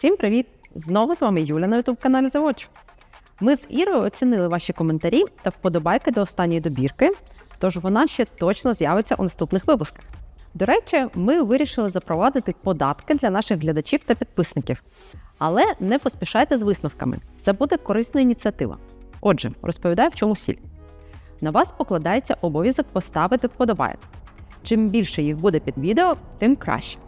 Всім привіт! Знову з вами Юля на youtube каналі Заводчу. Ми з Ірою оцінили ваші коментарі та вподобайки до останньої добірки, тож вона ще точно з'явиться у наступних випусках. До речі, ми вирішили запровадити податки для наших глядачів та підписників. Але не поспішайте з висновками. Це буде корисна ініціатива. Отже, розповідаю, в чому сіль. На вас покладається обов'язок поставити вподобайок. Чим більше їх буде під відео, тим краще.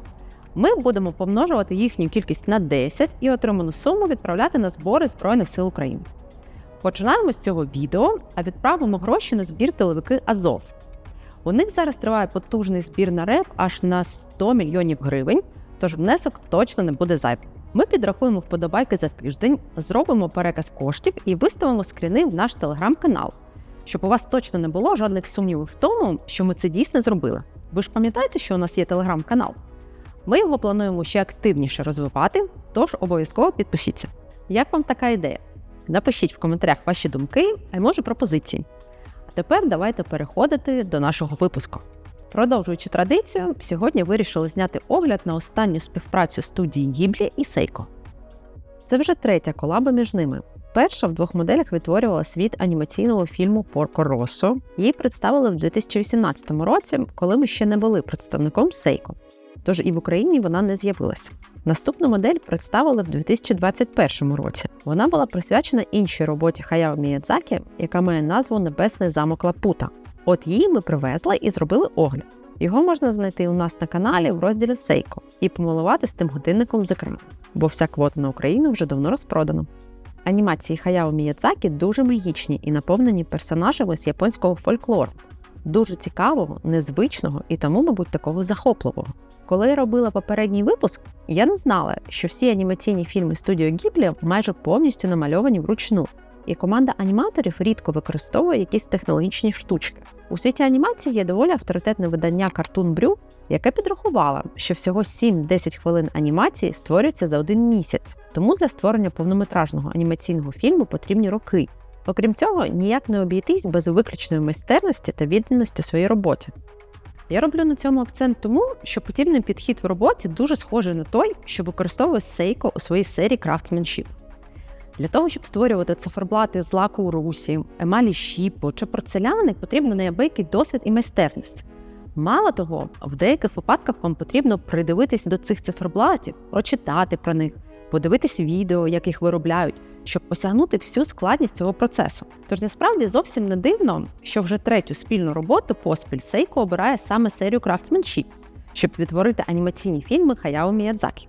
Ми будемо помножувати їхню кількість на 10 і отриману суму відправляти на збори Збройних сил України. Починаємо з цього відео, а відправимо гроші на збір тиловики Азов. У них зараз триває потужний збір на реп аж на 100 мільйонів гривень, тож внесок точно не буде зайвим. Ми підрахуємо вподобайки за тиждень, зробимо переказ коштів і виставимо скріни в наш телеграм-канал, щоб у вас точно не було жодних сумнівів в тому, що ми це дійсно зробили. Ви ж пам'ятаєте, що у нас є телеграм-канал? Ми його плануємо ще активніше розвивати, тож обов'язково підпишіться. Як вам така ідея? Напишіть в коментарях ваші думки, а й може пропозиції. А тепер давайте переходити до нашого випуску. Продовжуючи традицію, сьогодні вирішили зняти огляд на останню співпрацю студії Гіблі і Сейко. Це вже третя колаба між ними. Перша в двох моделях відтворювала світ анімаційного фільму Порко Россо. Її представили в 2018 році, коли ми ще не були представником Сейко. Тож і в Україні вона не з'явилася. Наступну модель представили в 2021 році. Вона була присвячена іншій роботі Хаяо Міядзакі, яка має назву Небесний замок Лапута. От її ми привезли і зробили огляд. Його можна знайти у нас на каналі в розділі Сейко і помилувати з тим годинником з екрану, бо вся квота на Україну вже давно розпродана. Анімації Хаяо Міядзакі дуже магічні і наповнені персонажами з японського фольклору. Дуже цікавого, незвичного і тому, мабуть, такого захопливого. Коли я робила попередній випуск, я не знала, що всі анімаційні фільми студіо Гіблі майже повністю намальовані вручну, і команда аніматорів рідко використовує якісь технологічні штучки. У світі анімації є доволі авторитетне видання Cartoon Brew, яке підрахувало, що всього 7-10 хвилин анімації створюються за один місяць. Тому для створення повнометражного анімаційного фільму потрібні роки. Окрім цього, ніяк не обійтись без виключної майстерності та відданості своїй роботі. Я роблю на цьому акцент тому, що подібний підхід в роботі дуже схожий на той, що використовує Сейко у своїй серії Craftsmanship. Для того, щоб створювати циферблати з лаку у русі, емалі щіпу чи порцеляни, потрібно неабиякий досвід і майстерність. Мало того, в деяких випадках вам потрібно придивитись до цих циферблатів, прочитати про них, подивитись відео, як їх виробляють, щоб осягнути всю складність цього процесу. Тож насправді зовсім не дивно, що вже третю спільну роботу поспіль Сейко обирає саме серію Craftsmanship, щоб відтворити анімаційні фільми Хаяо Міядзакі.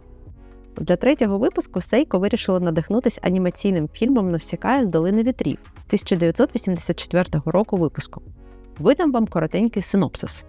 Для третього випуску Сейко вирішила надихнутися анімаційним фільмом Навсікає з долини вітрів 1984 року випуску. Видам вам коротенький синопсис.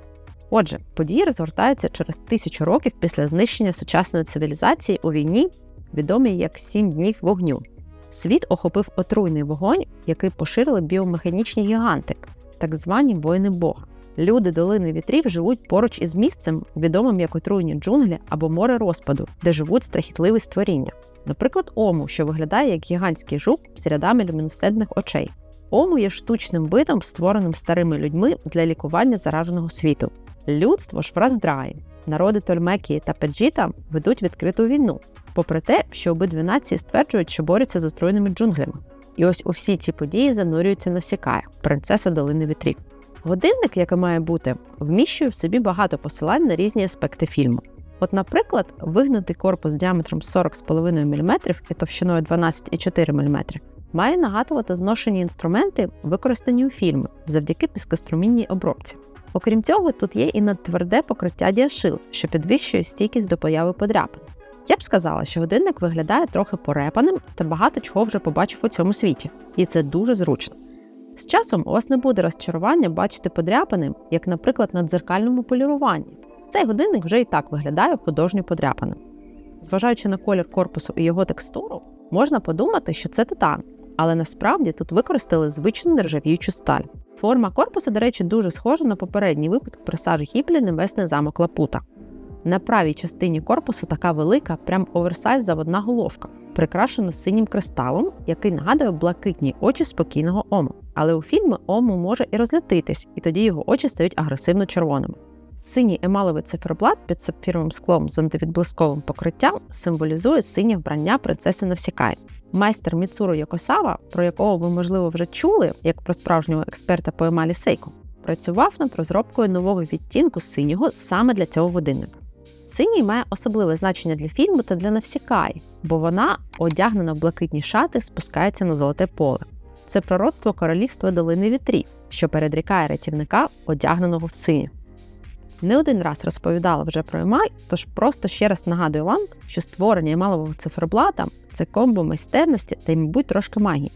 Отже, події розгортаються через тисячу років після знищення сучасної цивілізації у війні, відомій як Сім днів вогню. Світ охопив отруйний вогонь, який поширили біомеханічні гіганти, так звані воїни Бога. Люди долини вітрів живуть поруч із місцем, відомим як отруйні джунглі або море розпаду, де живуть страхітливі створіння. Наприклад, ому, що виглядає як гігантський жук з рядами люмінесцентних очей. Ому є штучним видом, створеним старими людьми для лікування зараженого світу. Людство ж в роздраї. Народи Тольмекії та Педжіта ведуть відкриту війну, попри те, що обидві нації стверджують, що борються з отруйними джунглями. І ось у всі ці події занурюється Носікая, принцеса долини вітрів. Годинник, який має бути, вміщує в собі багато посилань на різні аспекти фільму. От, наприклад, вигнутий корпус діаметром 40,5 мм і товщиною 12,4 мм має нагадувати зношені інструменти, використані у фільмі завдяки піскострумінній обробці. Окрім цього, тут є і надтверде покриття діашил, що підвищує стійкість до появи подряпин. Я б сказала, що годинник виглядає трохи порепаним та багато чого вже побачив у цьому світі, і це дуже зручно. З часом у вас не буде розчарування бачити подряпаним, як, наприклад, на дзеркальному поліруванні. Цей годинник вже і так виглядає художньо подряпаним. Зважаючи на колір корпусу і його текстуру, можна подумати, що це титан, але насправді тут використали звичну нержавіючу сталь. Форма корпусу, до речі, дуже схожа на попередній випуск присажі Гіблі Небесний замок Лапута. На правій частині корпусу така велика, прям оверсайз заводна головка, прикрашена синім кристалом, який нагадує блакитні очі спокійного ому. Але у фільмі ому може і розлютитись, і тоді його очі стають агресивно червоними. Синій емалевий циферблат під сапфіровим склом з антивідблисковим покриттям символізує синє вбрання принцеси Навсікай. Майстер Міцуру Йокосава, про якого ви, можливо, вже чули, як про справжнього експерта по емалі Сейко, працював над розробкою нового відтінку синього саме для цього годинника. Синій має особливе значення для фільму та для Навсікай, бо вона, одягнена в блакитні шати, спускається на золоте поле. Це пророцтво королівства долини вітрів, що передрікає рятівника, одягненого в синє. Не один раз розповідала вже про емаль, тож просто ще раз нагадую вам, що створення емалового циферблата це комбо майстерності та й, мабуть, трошки магії.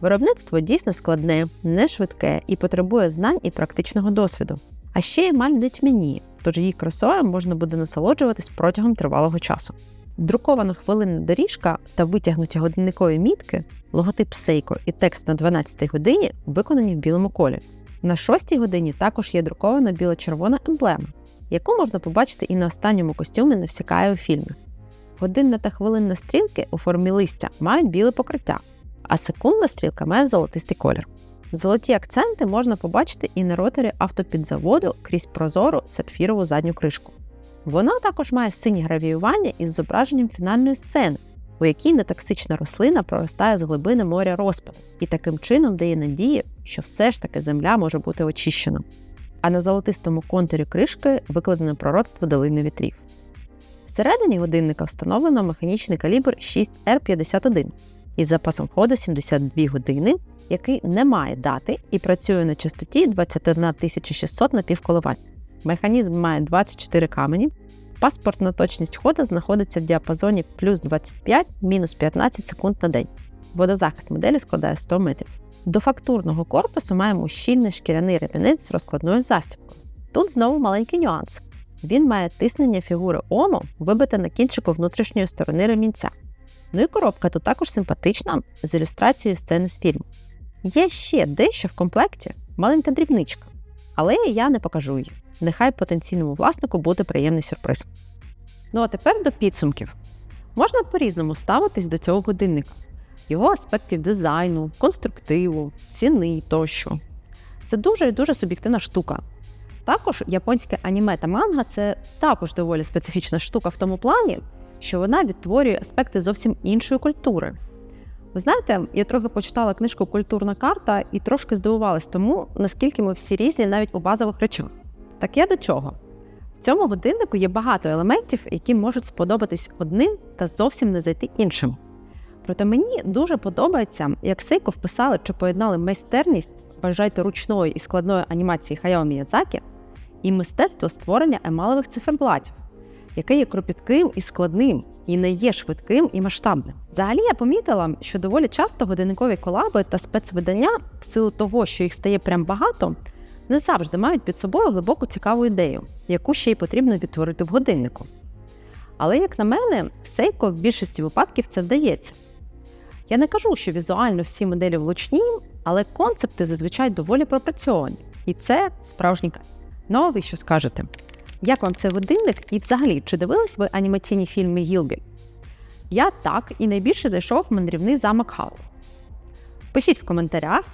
Виробництво дійсно складне, не швидке і потребує знань і практичного досвіду. А ще емаль не тьмяніє, тож її красою можна буде насолоджуватись протягом тривалого часу. Друкована хвилинна доріжка та витягнуті годинникові мітки, логотип Seiko і текст на 12-й годині виконані в білому кольорі. На 6-й годині також є друкована біло-червона емблема, яку можна побачити і на останньому костюмі Навсікає у фільмі. Годинна та хвилинна стрілки у формі листя мають біле покриття, а секундна стрілка має золотистий колір. Золоті акценти можна побачити і на роторі автопідзаводу крізь прозору сапфірову задню кришку. Вона також має синє гравіювання із зображенням фінальної сцени, у якій нетоксична рослина проростає з глибини моря розпаду і таким чином дає надію, що все ж таки земля може бути очищена. А на золотистому контурі кришки викладено пророцтво долини вітрів. Всередині годинника встановлено механічний калібр 6R51 із запасом ходу 72 години, який не має дати і працює на частоті 21600 напівколивань. Механізм має 24 камені. Паспортна точність хода знаходиться в діапазоні плюс 25 мінус 15 секунд на день. Водозахист моделі складає 100 метрів. До фактурного корпусу маємо щільний шкіряний ремінець з розкладною застібкою. Тут знову маленький нюанс. Він має тиснення фігури Омо, вибите на кінчику внутрішньої сторони ремінця. Ну і коробка тут також симпатична з ілюстрацією сцени з фільму. Є ще дещо в комплекті маленька дрібничка, але я не покажу її. Нехай потенційному власнику буде приємний сюрприз. Ну а тепер до підсумків. Можна по-різному ставитись до цього годинника, його аспектів дизайну, конструктиву, ціни тощо. Це дуже і дуже суб'єктивна штука. Також японське аніме та манга це також доволі специфічна штука в тому плані, що вона відтворює аспекти зовсім іншої культури. Ви знаєте, я трохи почитала книжку Культурна карта і трошки здивувалась тому, наскільки ми всі різні навіть у базових речах. Так я до чого? В цьому годиннику є багато елементів, які можуть сподобатись одним та зовсім не зайти іншим. Проте мені дуже подобається, як Сейко вписали чи поєднали майстерність, вважайте ручної і складної анімації Хаяо Міядзакі і мистецтво створення емалевих циферблатів, яке є кропітким і складним, і не є швидким і масштабним. Взагалі я помітила, що доволі часто годинникові колаби та спецвидання, в силу того, що їх стає прям багато, не завжди мають під собою глибоку цікаву ідею, яку ще й потрібно відтворити в годиннику. Але, як на мене, Сейко в більшості випадків це вдається. Я не кажу, що візуально всі моделі влучні, але концепти зазвичай доволі пропрацьовані. І це справжній кайф. Ну а ви що скажете? Як вам цей годинник і взагалі, чи дивились ви анімаційні фільми Гілбі? Я так і найбільше зайшов в мандрівний замок Хау. Пишіть в коментарях,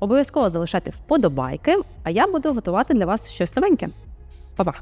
обов'язково залишайте вподобайки, а я буду готувати для вас щось новеньке. Па-па!